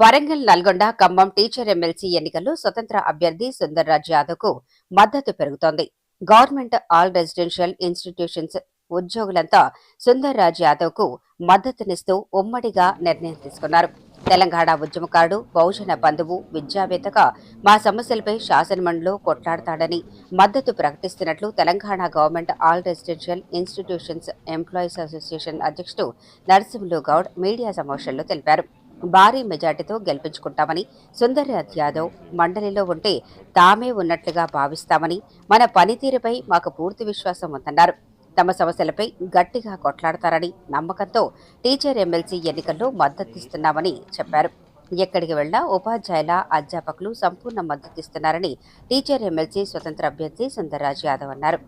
Warangal Nalgonda Khammam teacher MLC ఎన్నికల్లో స్వతంత్ర అభ్యర్థి సుందర్రాజ్ యాదవ్కు మద్దతు పెరుగుతోంది. గవర్నమెంట్ ఆల్ రెసిడెన్షియల్ ఇన్స్టిట్యూషన్స్ ఉద్యోగులంతా సుందర్రాజ్ యాదవ్కు మద్దతునిస్తూ ఉమ్మడిగా నిర్ణయం తీసుకున్నారు. తెలంగాణ ఉద్యమకారుడు బహుజన బంధువు విద్యావేత్తగా మా సమస్యలపై శాసనమండలిలో కొట్లాడతాడని మద్దతు ప్రకటిస్తున్నట్లు Telangana government all residential institutions employees association అధ్యక్షుడు నరసింహులు గౌడ్ మీడియా సమావేశంలో తెలిపారు. భారీ మెజార్టీతో గెలిపించుకుంటామని సుందర్రాజ్ యాదవ్ మండలిలో ఉంటే తామే ఉన్నట్లుగా భావిస్తామని మన పనితీరుపై మాకు పూర్తి విశ్వాసం ఉందన్నారు. తమ సమస్యలపై గట్టిగా కొట్లాడతారని నమ్మకంతో టీచర్ ఎమ్మెల్సీ ఎన్నికల్లో మద్దతిస్తున్నామని చెప్పారు. ఎక్కడికి వెళ్ళినా ఉపాధ్యాయుల అధ్యాపకులు సంపూర్ణ మద్దతిస్తున్నారని టీచర్ ఎమ్మెల్సీ స్వతంత్ర అభ్యర్థి సుందర్రాజ్ యాదవ్ అన్నారు.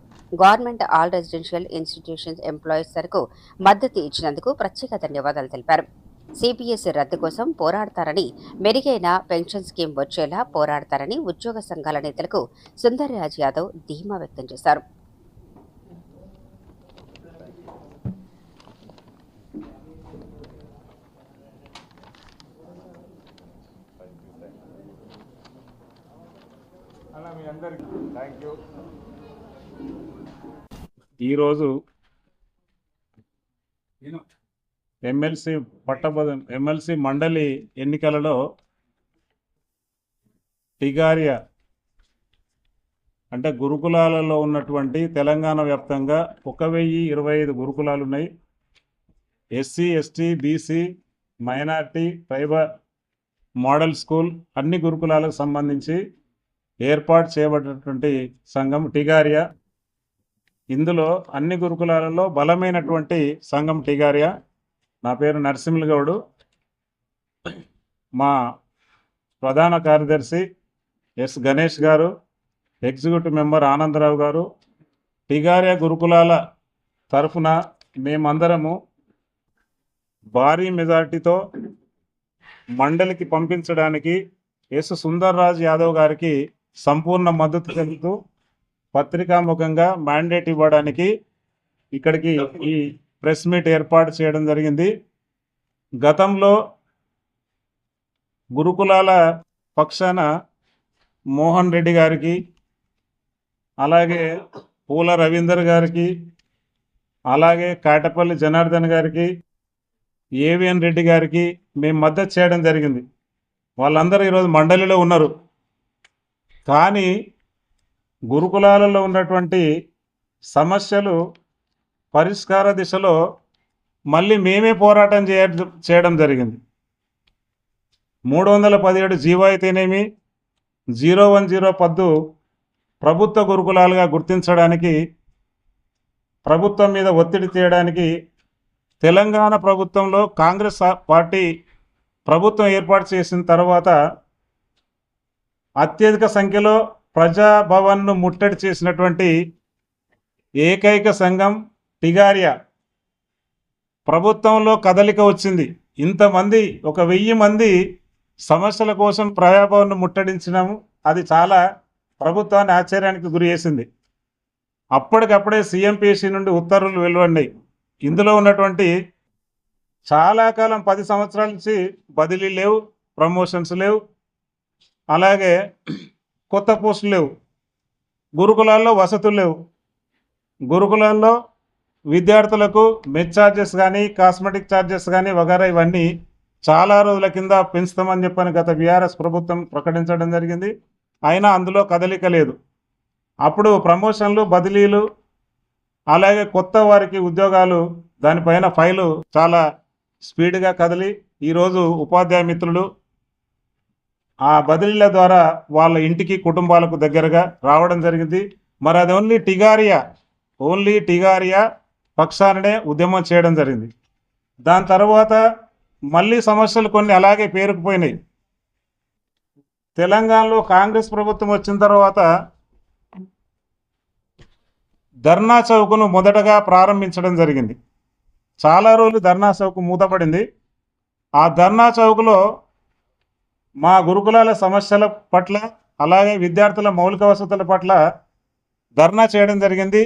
Government all residential institutions employees వరకు మద్దతు ఇచ్చినందుకు ప్రత్యేక ధన్యవాదాలు తెలిపారు. సిపిఎస్ రద్దు కోసం పోరాడతారని మెరుగైన పెన్షన్ స్కీమ్ వచ్చేలా పోరాడతారని ఉద్యోగ సంఘాల నేతలకు సుందర్రాజ్ యాదవ్ ధీమా వ్యక్తం చేశారు. అలా మీ అందరికి థ్యాంక్ యూ ఈరోజు ఎమ్మెల్సీ పట్టభద ఎమ్మెల్సీ మండలి ఎన్నికలలో టిగారియా అంటే గురుకులాలలో ఉన్నటువంటి తెలంగాణ వ్యాప్తంగా ఒక వెయ్యి ఇరవై ఐదు గురుకులాలు ఉన్నాయి. SC ST BC minority tribal model school అన్ని గురుకులాలకు సంబంధించి ఏర్పాటు చేయబడినటువంటి సంఘం టిగారియా. ఇందులో అన్ని గురుకులాలలో బలమైనటువంటి సంఘం టిగారియా. నా పేరు నరసింహులు గౌడు. మా ప్రధాన కార్యదర్శి ఎస్ గణేష్ గారు ఎగ్జిక్యూటివ్ మెంబర్ ఆనందరావు గారు టిగారియా గురుకులాల తరఫున మేమందరము భారీ మెజార్టీతో మండలికి పంపించడానికి ఎస్ సుందర్రాజ్ యాదవ్ గారికి సంపూర్ణ మద్దతు తెలుపుతూ పత్రికాముఖంగా మ్యాండేట్ ఇవ్వడానికి ఇక్కడికి ఈ ప్రెస్ మీట్ ఏర్పాటు చేయడం జరిగింది. గతంలో గురుకులాల పక్షాన మోహన్ రెడ్డి గారికి అలాగే పూల రవీందర్ గారికి అలాగే కాటపల్లి జనార్దన్ గారికి ఏవిఎన్ రెడ్డి గారికి మేము మద్దతు చేయడం జరిగింది. వాళ్ళందరూ ఈరోజు మండలిలో ఉన్నారు. కానీ గురుకులాలలో ఉన్నటువంటి సమస్యలు పరిష్కార దిశలో మళ్ళీ మేమే పోరాటం చేయ చేయడం జరిగింది. మూడు వందల పదిహేడు జీవో అయితేనేమి జీరో వన్ జీరో పద్దు ప్రభుత్వ గురుకులాలుగా గుర్తించడానికి ప్రభుత్వం మీద ఒత్తిడి చేయడానికి తెలంగాణ ప్రభుత్వంలో కాంగ్రెస్ పార్టీ ప్రభుత్వం ఏర్పాటు చేసిన తర్వాత అత్యధిక సంఖ్యలో ప్రజాభవన్ను ముట్టడి చేసినటువంటి ఏకైక సంఘం టిగారియా ప్రభుత్వంలో కదలిక వచ్చింది. ఇంతమంది ఒక వెయ్యి మంది సమస్యల కోసం ప్రజాభవన్ను ముట్టడించినాము. అది చాలా ప్రభుత్వాన్ని ఆశ్చర్యానికి గురి చేసింది. అప్పటికప్పుడే సీఎంపీసీ నుండి ఉత్తర్వులు వెలువడినాయి. ఇందులో ఉన్నటువంటి చాలా కాలం పది సంవత్సరాల నుంచి బదిలీ లేవు ప్రమోషన్స్ లేవు. అలాగే కొత్త పోస్టులు లేవు. గురుకులాల్లో వసతులు లేవు. గురుకులాల్లో విద్యార్థులకు మెచ్ ఛార్జెస్ కానీ కాస్మెటిక్ ఛార్జెస్ కానీ వగైరా ఇవన్నీ చాలా రోజుల కింద పెంచుతామని చెప్పని గత బీఆర్ఎస్ ప్రభుత్వం ప్రకటించడం జరిగింది. అయినా అందులో కదలిక లేదు. అప్పుడు ప్రమోషన్లు బదిలీలు అలాగే కొత్త వారికి ఉద్యోగాలు దానిపైన ఫైలు చాలా స్పీడ్గా కదిలి ఈరోజు ఉపాధ్యాయ మిత్రులు ఆ బదిలీల ద్వారా వాళ్ళ ఇంటికి కుటుంబాలకు దగ్గరగా రావడం జరిగింది. మరి అది ఓన్లీ టిగారియా? ఓన్లీ టిగారియా? పక్షాననే ఉద్యమం చేయడం జరిగింది. దాని తర్వాత మళ్ళీ సమస్యలు కొన్ని అలాగే పేరుకుపోయినాయి. తెలంగాణలో కాంగ్రెస్ ప్రభుత్వం వచ్చిన తర్వాత ధర్నా చౌక్ను మొదటగా ప్రారంభించడం జరిగింది. చాలా రోజులు ధర్నా చౌక్ మూతపడింది. ఆ ధర్నా చౌక్లో మా గురుకులాల సమస్యల పట్ల అలాగే విద్యార్థుల మౌలిక వసతుల పట్ల ధర్నా చేయడం జరిగింది.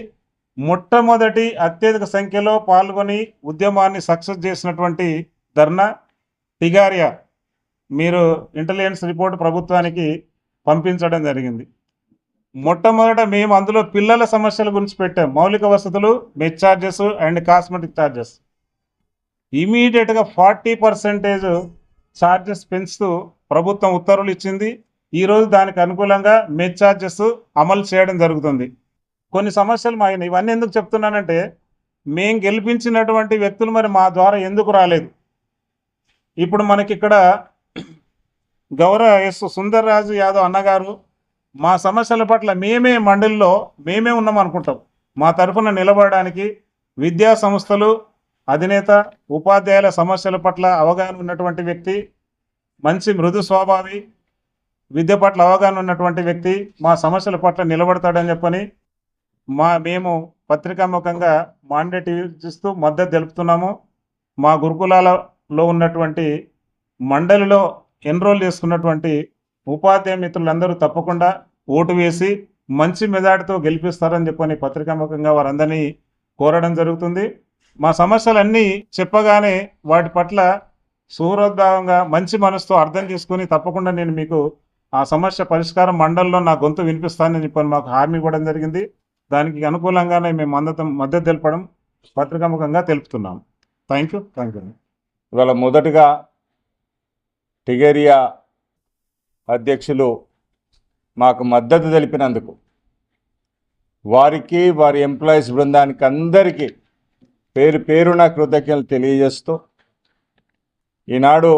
మొట్టమొదటి అత్యధిక సంఖ్యలో పాల్గొని ఉద్యమాన్ని సక్సెస్ చేసినటువంటి ధర్నా టిగారియా. మీరు ఇంటెలిజెన్స్ రిపోర్ట్ ప్రభుత్వానికి పంపించడం జరిగింది. మొట్టమొదట మేము అందులో పిల్లల సమస్యల గురించి పెట్టాం. మౌలిక వసతులు mess charges and cosmetic charges ఇమీడియట్గా ఫార్టీ పర్సెంటేజ్ ఛార్జెస్ పెంచుతూ ప్రభుత్వం ఉత్తర్వులు ఇచ్చింది. ఈరోజు దానికి అనుకూలంగా మెచ్ ఛార్జెస్ అమలు చేయడం జరుగుతుంది. కొన్ని సమస్యలు మా ఇవన్నీ ఎందుకు చెప్తున్నానంటే మేము గెలిపించినటువంటి వ్యక్తులు మరి మా ద్వారా ఎందుకు రాలేదు? ఇప్పుడు మనకి ఇక్కడ గౌరవ ఎస్ సుందర్రాజు యాదవ్ అన్నగారు మా సమస్యల పట్ల మేమే మండలిలో మేమే ఉన్నాం అనుకుంటాం. మా తరఫున నిలబడడానికి విద్యా సంస్థలు అధినేత ఉపాధ్యాయుల సమస్యల పట్ల అవగాహన ఉన్నటువంటి వ్యక్తి మంచి మృదు స్వభావి విద్య పట్ల అవగాహన ఉన్నటువంటి వ్యక్తి మా సమస్యల పట్ల నిలబడతాడని చెప్పని మా మేము పత్రికాముఖంగా మాండేట్ ఇస్తూ మద్దతు తెలుపుతున్నాము. మా గురుకులాలలో ఉన్నటువంటి మండలిలో ఎన్రోల్ చేసుకున్నటువంటి ఉపాధ్యాయ మిత్రులందరూ తప్పకుండా ఓటు వేసి మంచి మెజార్టీతో గెలిపిస్తారని చెప్పని పత్రికాముఖంగా వారందరినీ కోరడం జరుగుతుంది. మా సమస్యలన్నీ చెప్పగానే వాటి పట్ల సూరోద్భావంగా మంచి మనసుతో అర్థం చేసుకుని తప్పకుండా నేను మీకు ఆ సమస్య పరిష్కారం మండలిలో నా గొంతు వినిపిస్తానని చెప్పని మాకు హామీ ఇవ్వడం జరిగింది. దానికి అనుకూలంగానే మేము మద్దతు మద్దతు తెలపడం పత్రికాముఖంగా తెలుపుతున్నాం. థ్యాంక్ యూ థ్యాంక్ యూ ఇవాళ మొదటగా టిగేరియా అధ్యక్షులు మాకు మద్దతు తెలిపినందుకు వారికి వారి ఎంప్లాయీస్ బృందానికి అందరికీ పేరు పేరున కృతజ్ఞతలు తెలియజేస్తూ ఈనాడు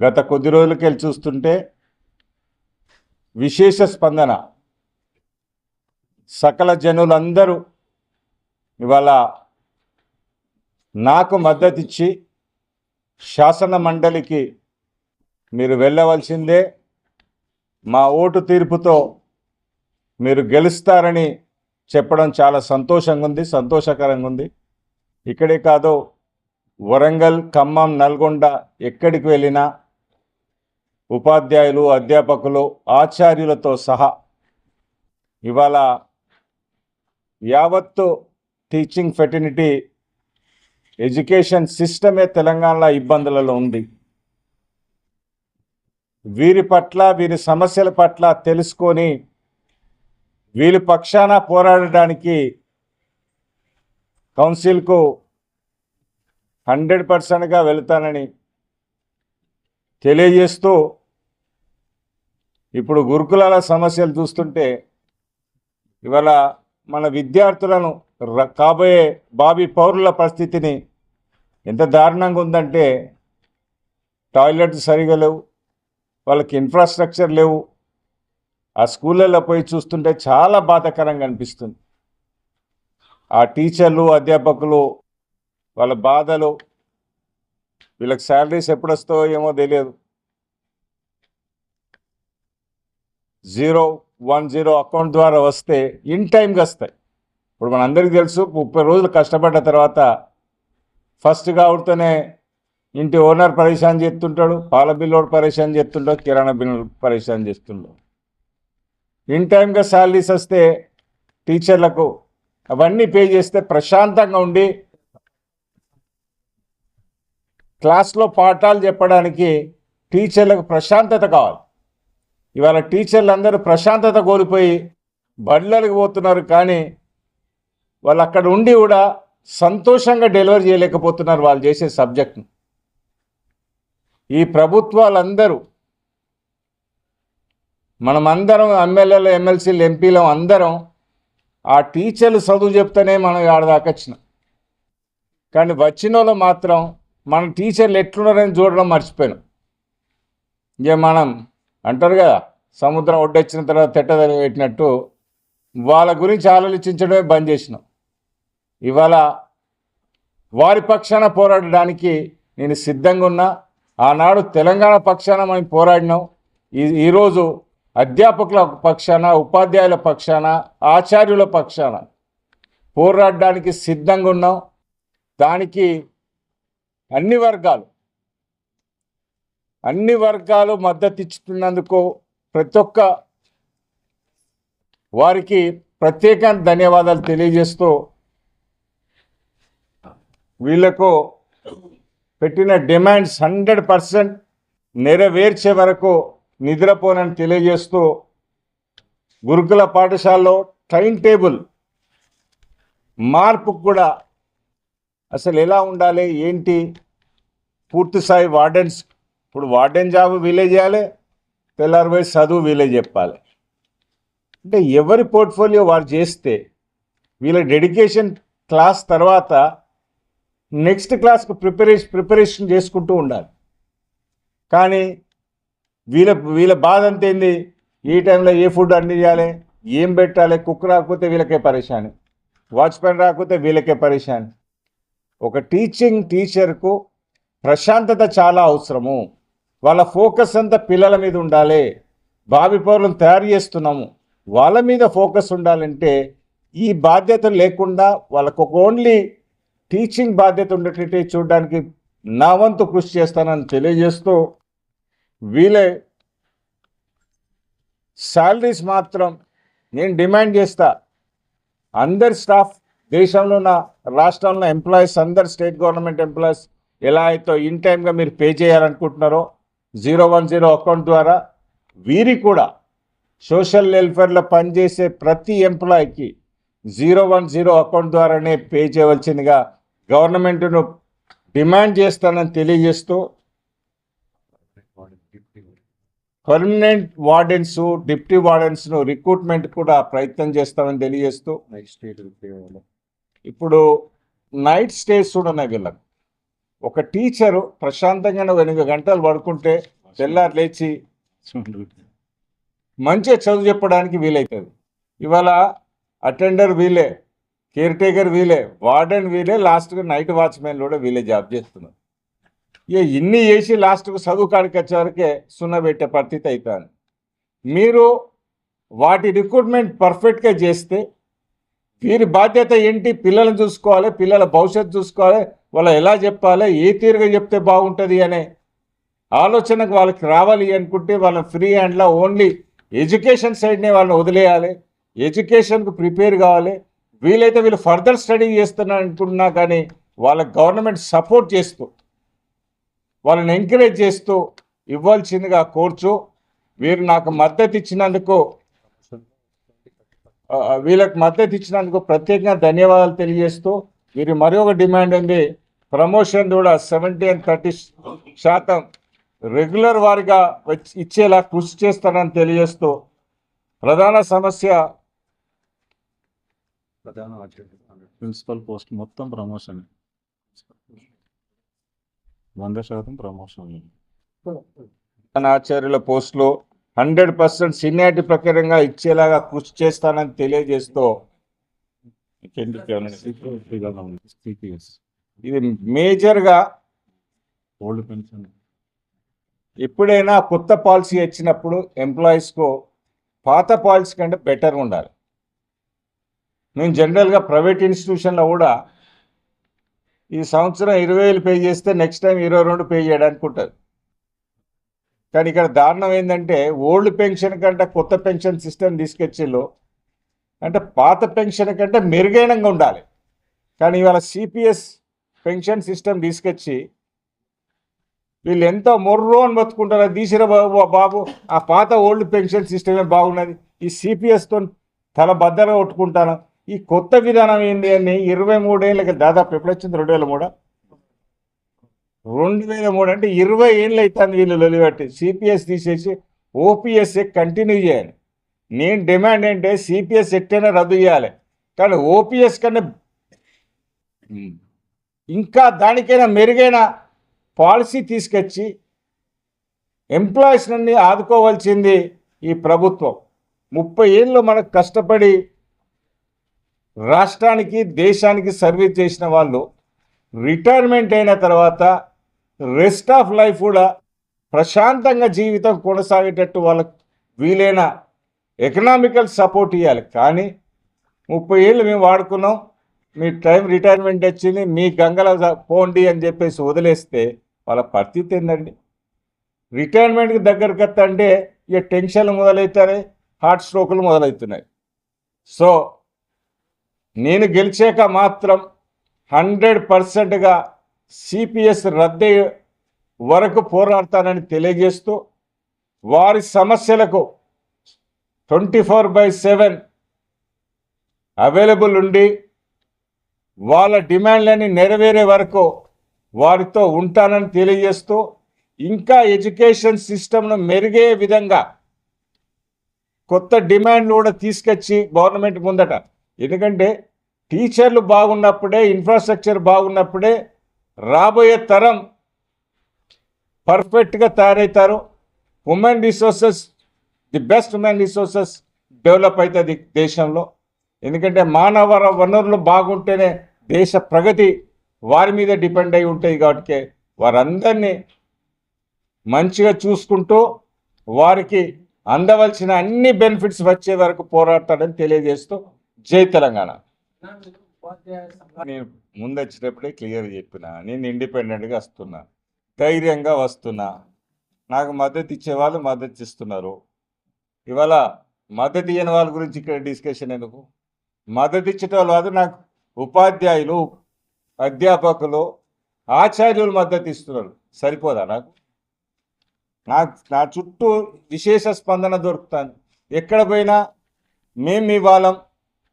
గత కొద్ది రోజులకెళ్ళి చూస్తుంటే విశేష స్పందన సకల జనులందరూ ఇవాళ నాకు మద్దతిచ్చి శాసన మండలికి మీరు వెళ్ళవలసిందే. మా ఓటు తీర్పుతో మీరు గెలుస్తారని చెప్పడం చాలా సంతోషంగా ఉంది సంతోషకరంగా ఉంది. ఇక్కడే కాదు వరంగల్ ఖమ్మం నల్గొండ ఎక్కడికి వెళ్ళినా ఉపాధ్యాయులు అధ్యాపకులు ఆచార్యులతో సహా ఇవాళ యావత్తు టీచింగ్ ఫెటినిటీ ఎడ్యుకేషన్ సిస్టమే తెలంగాణలో ఇబ్బందులలో ఉంది. వీరి పట్ల వీరి సమస్యల పట్ల తెలుసుకొని వీరి పక్షాన పోరాడడానికి కౌన్సిల్కు హండ్రెడ్ పర్సెంట్గా వెళ్తానని తెలియజేస్తూ ఇప్పుడు గురుకులాల సమస్యలు చూస్తుంటే ఇవాళ మన విద్యార్థులను ర- కాబోయే బాబీ పౌరుల పరిస్థితిని ఎంత దారుణంగా ఉందంటే టాయిలెట్ సరిగా లేవు వాళ్ళకి ఇన్ఫ్రాస్ట్రక్చర్ లేవు. ఆ స్కూళ్ళల్లో పోయి చూస్తుంటే చాలా బాధాకరంగా అనిపిస్తుంది. ఆ టీచర్లు అధ్యాపకులు వాళ్ళ బాధలు వీళ్ళకి శాలరీస్ ఎప్పుడు వస్తాయో ఏమో తెలియదు. జీరో వన్ జీరో అకౌంట్ ద్వారా వస్తే ఇన్ టైంకి వస్తాయి. ఇప్పుడు మనందరికీ తెలుసు ముప్పై రోజులు కష్టపడ్డ తర్వాత ఫస్ట్ కావుడితోనే ఇంటి ఓనర్ పరేషాన్ చేస్తుంటాడు పాల బిల్లోడు పరేషాన్ చేస్తుంటాడు కిరాణా బిల్లు పరేషాన్ చేస్తుంటాడు ఇన్ టైంగా శాలరీస్ వస్తే టీచర్లకు అవన్నీ పే చేస్తే ప్రశాంతంగా ఉండి క్లాస్లో పాఠాలు చెప్పడానికి టీచర్లకు ప్రశాంతత కావాలి. ఇవాళ టీచర్లు అందరూ ప్రశాంతత కోల్పోయి బళ్ళలకు పోతున్నారు కానీ వాళ్ళు అక్కడ ఉండి కూడా సంతోషంగా డెలివరీ చేయలేకపోతున్నారు వాళ్ళు చేసే సబ్జెక్ట్ను ఈ ప్రభుత్వాలందరూ మనమందరం ఎమ్మెల్యేలు ఎమ్మెల్సీలు ఎంపీలు అందరం ఆ టీచర్లు చదువు చెప్తేనే మనం ఆడదాకా వచ్చినాం. కానీ వచ్చిన వాళ్ళు మాత్రం మన టీచర్లు ఎట్లున్నారని చూడడం మర్చిపోయాను. ఇక మనం అంటారు కదా సముద్రం ఒడ్డొచ్చిన తర్వాత తెట్టదలి పెట్టినట్టు వాళ్ళ గురించి ఆలోచించడమే బంద్ చేసినాం. ఇవాళ వారి పక్షాన పోరాడడానికి నేను సిద్ధంగా ఉన్నా ఆనాడు తెలంగాణ పక్షాన మనం పోరాడినాం. ఈ ఈరోజు అధ్యాపకుల పక్షాన ఉపాధ్యాయుల పక్షాన ఆచార్యుల పక్షాన పోరాడడానికి సిద్ధంగా ఉన్నాం. దానికి అన్ని వర్గాలు అన్ని వర్గాలు మద్దతు ఇచ్చుతున్నందుకు ప్రతి ఒక్క వారికి ప్రత్యేక ధన్యవాదాలు తెలియజేస్తూ వీళ్ళకు పెట్టిన డిమాండ్స్ హండ్రెడ్ పర్సెంట్ నెరవేర్చే వరకు నిద్రపోనని తెలియజేస్తూ గురుకుల పాఠశాలలో టైం టేబుల్ మార్పు కూడా అసలు ఎలా ఉండాలి ఏంటి? పూర్తిస్థాయి వార్డెన్స్ ఇప్పుడు వార్డెన్ జాబ్ వీలే చేయాలి తెల్లారి పోయి చదువు వీలే చెప్పాలి. అంటే ఎవరి పోర్ట్ఫోలియో వారు చేస్తే వీళ్ళ డెడికేషన్ క్లాస్ తర్వాత నెక్స్ట్ క్లాస్కి ప్రిపరేషన్ ప్రిపరేషన్ చేసుకుంటూ ఉండాలి. కానీ వీళ్ళ వీళ్ళ బాధ అంత ఏంది? ఏ టైంలో ఏ ఫుడ్ అన్ని చేయాలి? ఏం పెట్టాలి? కుక్ రాకపోతే వీళ్ళకే పరేషాన్. వాచ్మెన్ రాకపోతే వీళ్ళకే పరేషాన్. ఒక టీచింగ్ టీచర్కు ప్రశాంతత చాలా అవసరము. వాళ్ళ ఫోకస్ అంతా పిల్లల మీద ఉండాలి. భావి పౌరులను తయారు చేస్తున్నాము. వాళ్ళ మీద ఫోకస్ ఉండాలంటే ఈ బాధ్యత లేకుండా వాళ్ళకు ఒక ఓన్లీ టీచింగ్ బాధ్యత ఉండేటట్టు చూడడానికి నా వంతు కృషి చేస్తానని తెలియజేస్తూ వీలే శాలరీస్ మాత్రం నేను డిమాండ్ చేస్తా. అందరి స్టాఫ్ దేశంలో ఉన్న రాష్ట్రంలో ఎంప్లాయీస్ అందరు స్టేట్ గవర్నమెంట్ ఎంప్లాయీస్ ఎలా అయితే ఇన్ టైమ్గా మీరు పే చేయాలనుకుంటున్నారో జీరో వన్ జీరో అకౌంట్ ద్వారా వీరి కూడా సోషల్ వెల్ఫేర్లో పనిచేసే ప్రతి ఎంప్లాయీకి జీరో వన్ జీరో అకౌంట్ ద్వారానే పే చేయవలసిందిగా గవర్నమెంట్ను డిమాండ్ చేస్తానని తెలియజేస్తూ పర్మనెంట్ వార్డెన్స్ డిప్టీ వార్డెన్స్ను రిక్రూట్మెంట్ కూడా ప్రయత్నం చేస్తామని తెలియజేస్తూ ఇప్పుడు నైట్ స్టేస్ కూడా ఉన్నాయి వీళ్ళకి. ఒక టీచరు ప్రశాంతంగా ఎనిమిది గంటలు పడుకుంటే తెల్లారు లేచి మంచిగా చదువు చెప్పడానికి వీలవుతుంది ఇవాళ అటెండర్ వీలే కేర్ టేకర్ వీలే వార్డెన్ వీలే లాస్ట్గా నైట్ వాచ్మెన్ కూడా వీలే జాబ్ చేస్తున్నారు. ఇక ఇన్ని చేసి లాస్ట్కు చదువు కాడికి వచ్చేవరకే సున్నా పెట్టే పరిస్థితి అవుతుంది మీరు వాటి రిక్రూట్మెంట్ పర్ఫెక్ట్గా చేస్తే వీరి బాధ్యత ఏంటి? పిల్లల్ని చూసుకోవాలి పిల్లల భవిష్యత్తు చూసుకోవాలి వాళ్ళు ఎలా చెప్పాలి? ఏ తీరుగా చెప్తే బాగుంటుంది అనే ఆలోచనకు వాళ్ళకి రావాలి అనుకుంటే వాళ్ళ ఫ్రీ హ్యాండ్లో ఓన్లీ ఎడ్యుకేషన్ సైడ్నే వాళ్ళని వదిలేయాలి. ఎడ్యుకేషన్కు ప్రిపేర్ కావాలి. వీలైతే వీళ్ళు ఫర్దర్ స్టడీ చేస్తున్నారు అనుకుంటున్నా కానీ వాళ్ళ గవర్నమెంట్ సపోర్ట్ చేస్తూ వాళ్ళని ఎంకరేజ్ చేస్తూ ఇవ్వాల్సిందిగా కోర్చు వీరు నాకు మద్దతు ఇచ్చినందుకు వీళ్ళకి మద్దతు ఇచ్చినందుకు ప్రత్యేకంగా ధన్యవాదాలు తెలియజేస్తూ వీరి మరొక డిమాండ్ ఉంది. ప్రమోషన్ కూడా సెవెంటీ అండ్ థర్టీ శాతం రెగ్యులర్ వారిగా ఇచ్చేలా కృషి చేస్తానని తెలియజేస్తూ ప్రధాన సమస్య ప్రధాన ప్రిన్సిపల్ పోస్ట్ మొత్తం ప్రమోషన్. వంద శాతం ప్రమోషన్. ఆచార్యుల పోస్టులు హండ్రెడ్ పర్సెంట్ సీనియారిటీ ప్రకారంగా ఇచ్చేలాగా కృషి చేస్తానని తెలియజేస్తూ ఇది మేజర్గా ఓల్డ్ పెన్షన్. ఎప్పుడైనా కొత్త పాలసీ వచ్చినప్పుడు ఎంప్లాయీస్కు పాత పాలసీ కంటే బెటర్గా ఉండాలి. మేము జనరల్గా ప్రైవేట్ ఇన్స్టిట్యూషన్లో కూడా ఈ సంవత్సరం ఇరవై వేలు పే చేస్తే నెక్స్ట్ టైం ఇరవై రెండు పే చేయడానికి ఉంటుంది కానీ ఇక్కడ దారుణం ఏంటంటే ఓల్డ్ పెన్షన్ కంటే కొత్త పెన్షన్ సిస్టమ్ తీసుకొచ్చిళ్ళు అంటే పాత పెన్షన్ కంటే మెరుగైనంగా ఉండాలి. కానీ ఇవాళ సిపిఎస్ పెన్షన్ సిస్టమ్ తీసుకొచ్చి వీళ్ళు ఎంత మొర్రో అని బతుకుంటారు. అది తీసిరా బాబు బాబు. ఆ పాత ఓల్డ్ పెన్షన్ సిస్టమే బాగున్నది. ఈ సిపిఎస్తో తల బద్దలుగా కొట్టుకుంటాను. ఈ కొత్త విధానం ఏంటి అని ఇరవై మూడేళ్ళకి దాదాపు ఎప్పుడు వచ్చింది? రెండు వేల మూడు? రెండు వేల మూడు అంటే ఇరవై ఏళ్ళు అవుతుంది వీళ్ళు లొలిబట్టి సిపిఎస్ తీసేసి ఓపీఎస్ కంటిన్యూ చేయాలి. నేను డిమాండ్ ఏంటంటే సిపిఎస్ ఎట్టైనా రద్దు చేయాలి. కానీ ఓపీఎస్ కన్నా ఇంకా దానికైనా మెరుగైన పాలసీ తీసుకొచ్చి ఎంప్లాయీస్ని ఆదుకోవాల్సింది ఈ ప్రభుత్వం. ముప్పై ఏళ్ళు మనకు కష్టపడి రాష్ట్రానికి దేశానికి సర్వీస్ చేసిన వాళ్ళు రిటైర్మెంట్ అయిన తర్వాత రెస్ట్ ఆఫ్ లైఫ్ కూడా ప్రశాంతంగా జీవితం కొనసాగేటట్టు వాళ్ళకు వీలైన ఎకనామికల్ సపోర్ట్ ఇవ్వాలి కానీ ముప్పై ఏళ్ళు మేము వాడుకున్నాం. మీ టైం రిటైర్మెంట్ వచ్చింది మీ గంగలో పోండి అని చెప్పేసి వదిలేస్తే వాళ్ళ పరిస్థితి ఏంటండి రిటైర్మెంట్కి దగ్గరకు అంటే ఇక టెన్షన్లు మొదలవుతాయి హార్ట్ స్ట్రోకులు మొదలవుతున్నాయి సో నేను గెలిచాక మాత్రం హండ్రెడ్ పర్సెంట్గా సిపిఎస్ రద్దు వరకు పోరాడతానని తెలియజేస్తూ వారి సమస్యలకు twenty four by seven available ఉండి వాళ్ళ డిమాండ్లని నెరవేరే వరకు వారితో ఉంటానని తెలియజేస్తూ ఇంకా ఎడ్యుకేషన్ సిస్టమ్ను మెరుగే విధంగా కొత్త డిమాండ్లు కూడా తీసుకొచ్చి గవర్నమెంట్ ముందట. ఎందుకంటే టీచర్లు బాగున్నప్పుడే ఇన్ఫ్రాస్ట్రక్చర్ బాగున్నప్పుడే రాబోయే తరం పర్ఫెక్ట్గా తయారవుతారు. Women resources the best women resources develop అవుతుంది దేశంలో. ఎందుకంటే మానవ వనరులు బాగుంటేనే దేశ ప్రగతి వారి మీద డిపెండ్ అయి ఉంటాయి కాబట్టి వారందరినీ మంచిగా చూసుకుంటూ వారికి అందవలసిన అన్ని బెనిఫిట్స్ వచ్చే వరకు పోరాడతాడని తెలియజేస్తూ జై తెలంగాణ. నేను ముందు వచ్చినప్పుడే క్లియర్ చెప్పిన నేను ఇండిపెండెంట్గా వస్తున్నా ధైర్యంగా వస్తున్నా. నాకు మద్దతు ఇచ్చే వాళ్ళు మద్దతు ఇస్తున్నారు. ఇవాళ మద్దతు ఇయ్యని వాళ్ళ గురించి ఇక్కడ డిస్కషన్ ఎందుకు? మద్దతు ఇచ్చేట వాళ్ళు నాకు ఉపాధ్యాయులు అధ్యాపకులు ఆచార్యులు మద్దతు ఇస్తున్నారు. సరిపోదా నాకు? నా నా చుట్టూ విశేష స్పందన దొరుకుతాను ఎక్కడ పోయినా మేము మీ వాళ్ళం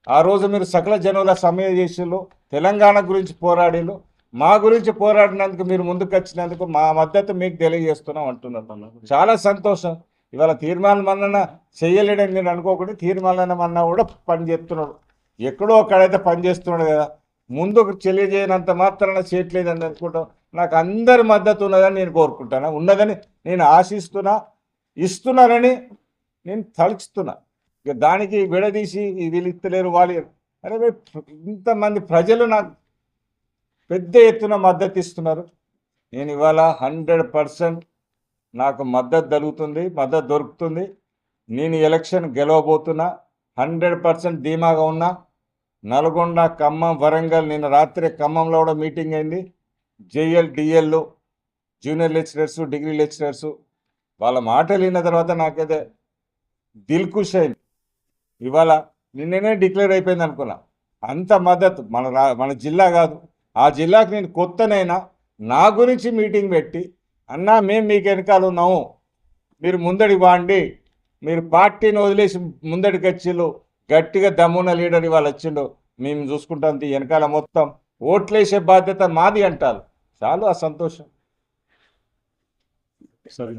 ఆ రోజు మీరు సకల జనుల సమయ చేసిళ్ళు తెలంగాణ గురించి పోరాడిలు మా గురించి పోరాడినందుకు మీరు ముందుకు వచ్చినందుకు మా మద్దతు మీకు తెలియజేస్తున్నాం అంటున్నారు. చాలా సంతోషం. ఇవాళ తీర్మానం అన్న చేయలేడని నేను అనుకోకుండా తీర్మానం అన్నా కూడా పని చేస్తున్నాడు. ఎక్కడో అక్కడైతే పనిచేస్తున్నాడు కదా ముందుకు తెలియజేయనంత మాత్రాన చేయట్లేదని అనుకుంటాం. నాకు అందరి మద్దతు ఉన్నదని నేను కోరుకుంటాను? ఉన్నదని నేను ఆశిస్తున్నా ఇస్తున్నారని నేను తలుచుతున్నా. ఇక దానికి విడదీసి ఈ వీళ్ళు ఇస్తలేరు వాళ్ళు అరే ఇంతమంది ప్రజలు నాకు పెద్ద ఎత్తున మద్దతు ఇస్తున్నారు. నేను ఇవాళ హండ్రెడ్ పర్సెంట్ నాకు మద్దతు దొరుకుతుంది మద్దతు దొరుకుతుంది. నేను ఎలక్షన్ గెలవబోతున్నా హండ్రెడ్ పర్సెంట్ ధీమాగా ఉన్నా. నల్గొండ ఖమ్మం వరంగల్ నిన్న రాత్రి ఖమ్మంలో కూడా మీటింగ్ అయింది. JL DL junior lecturers degree lecturers వాళ్ళ మాటలు విన్న తర్వాత నాకైతే దిల్కుష్ అయింది. ఇవాళ నిన్ననే డిక్లేర్ అయిపోయింది అనుకున్నా. అంత మద్దతు మన రా మన జిల్లా కాదు. ఆ జిల్లాకు నేను కొత్తనైనా నా గురించి మీటింగ్ పెట్టి అన్నా మేము మీకు వెనకాల ఉన్నాము. మీరు ముందడికి వాండి. మీరు పార్టీని వదిలేసి ముందడికి వచ్చిళ్ళు. గట్టిగా దమ్మున లీడర్ ఇవాళ వచ్చిండు. మేము చూసుకుంటాం వెనకాల మొత్తం ఓట్లేసే బాధ్యత మాది అంటారు. చాలు ఆ సంతోషం. సరే.